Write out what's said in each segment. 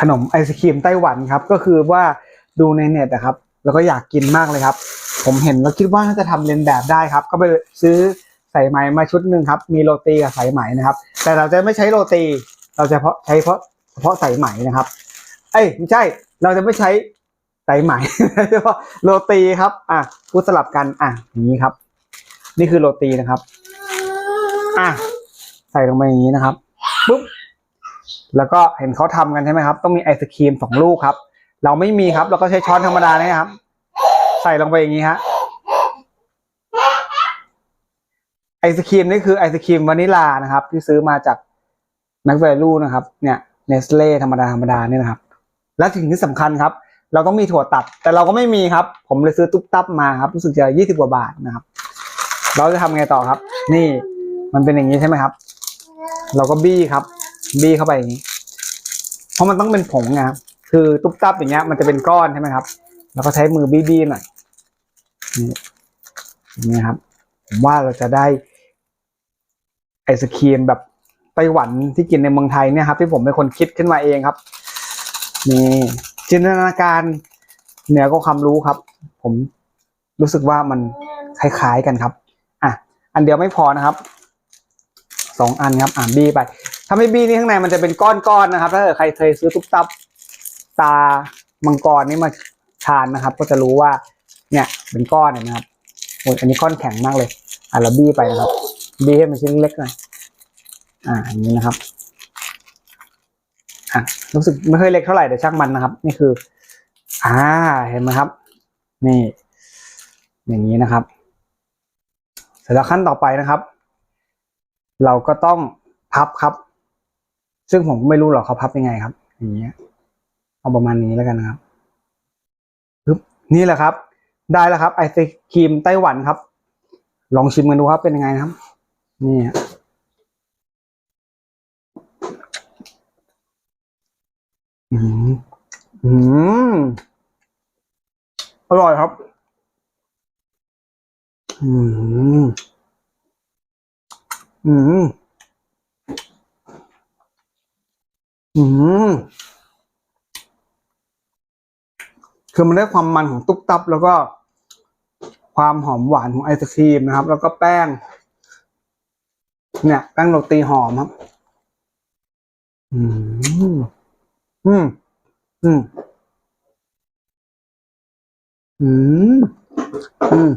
ขนมไอศครีมไต้หวันครับ ก็คือว่าดูในเน็ตนะครับ แล้วก็อยากกินมากเลยครับ ผมเห็นแล้วคิดว่าน่าจะทำเลนแบบได้ครับ ก็ไปซื้อใสายไหมมาชุดหนึ่งครับ มีโรตีกับสายไหมนะครับ แต่เราจะไม่ใช้โรตี เราจะเพาะใช้เพาะเฉพาะสายไหมนะครับ เอ้ยไม่ใช่ เราจะไม่ใช้สายไหมเฉพาะโรตีครับ อะพูดสลับกัน อะอย่างนี้ครับ นี่คือโรตีนะครับ อะใส่ลงไปอย่างนี้นะครับปุ๊บ แล้วก็เห็นเขาทำกันใช่ไหมครับ ต้องมีไอศครีมสองลูกครับ เราไม่มีครับ เราก็ใช้ช้อนธรรมดาเนี่ยครับ ใส่ลงไปอย่างนี้ฮะ ไอศครีมนี่คือไอศครีมวานิลานะครับ ที่ซื้อมาจากแมคเวลูนะครับ เนี่ยเนสเล่ธรรมดาธรรมดาเนี่ยนะครับ และสิ่งที่สำคัญครับ เราต้องมีถั่วตัด แต่เราก็ไม่มีครับ ผมเลยซื้อตุ๊บตับมาครับ รู้สึกจะยี่สิบกว่าบาทนะครับ เราจะทำไงต่อครับ นี่มันเป็นอย่างนี้ใช่ไหมครับ เราก็บี้ครับ บี้เข้าไปอย่างนี้ เพราะมันต้องเป็นผงไงครับคือตุ๊บตับอย่างเงี้ย มันจะเป็นก้อนใช่ไหมครับ แล้วก็ใช้มือบี้บี้หน่อยนี่นี้ครับ ผมว่าเราจะได้ไอศครีมแบบไต้หวันที่กินในเมืองไทยเนี่ยครับ ที่ผมเป็นคนคิดขึ้นมาเองครับนี่จินตนาการเหนือกว่าความรู้ครับ ผมรู้สึกว่ามันคล้ายๆกันครับ อะ อันเดียวไม่พอนะครับสองอันครับ อ่านบี้ไป ถ้าไม่บี้นี่ข้างในมันจะเป็นก้อนๆนะครับ ถ้าเกิดใครเคยซื้อตุ๊บตับตามังกรนี่มาทานนะครับ ก็จะรู้ว่า เนี่ยเป็นก้อนเห็นะครับโอ้ยอันนี้ก้อนแข็งมากเลยอะเราบี้ไปนะครับ บี้ให้มันชิ้นเล็กหน่อยอ่าอย่างนี้นะครับอะรู้สึกไม่ค่อยเล็กเท่าไหร่แต่ช่างมันนะครับ นี่คือ อ่าเห็นไหมครับ นี่ อย่างนี้นะครับเสร็จแล้วขั้นต่อไปนะครับ เราก็ต้องพับครับ ซึ่งผมก็ไม่รู้หรอกเขาพับยังไงครับ อย่างเงี้ยเอาประมาณนี้แล้วกันนะครับปึ๊บนี่แหละครับ ได้แล้วครับไอศครีมไต้หวันครับ ลองชิมกันดูครับเป็นยังไงครับ นี่ฮะอืมอืมอร่อยครับ อืม อืม อืมคือมันได้ความมันของตุ๊บตับ แล้วก็ความหอมหวานของไอศครีมนะครับ แล้วก็แป้ง เนี่ย แป้งโรตีหอมครับ อืม อืม อืม อืม อืม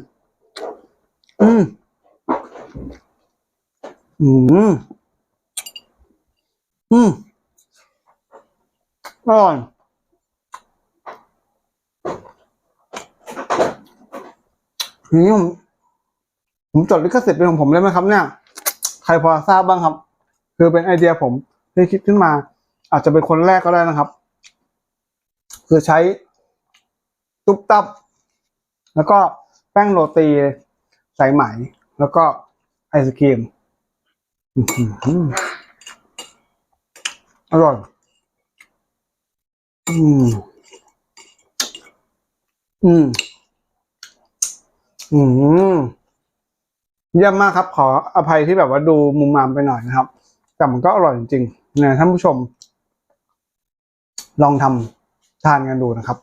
อืม อืม อืม อร่อยนี่ผมผมจดลิขสิทธิ์เป็นของผมเลยไหมครับเนี่ย ใครพอทราบบ้างครับ คือเป็นไอเดียผมที่คิดขึ้นมา อาจจะเป็นคนแรกก็ได้นะครับ คือใช้ตุ๊บตับ แล้วก็แป้งโรตีใส่ไหม แล้วก็ไอศครีมอื้อหืออร่อย อืม อืม อืม เยี่ยมมากครับ ขออภัยที่แบบว่าดูมุมมามไปหน่อยนะครับ แต่มันก็อร่อยจริงๆนะท่านผู้ชม ลองทำทานกันดูนะครับ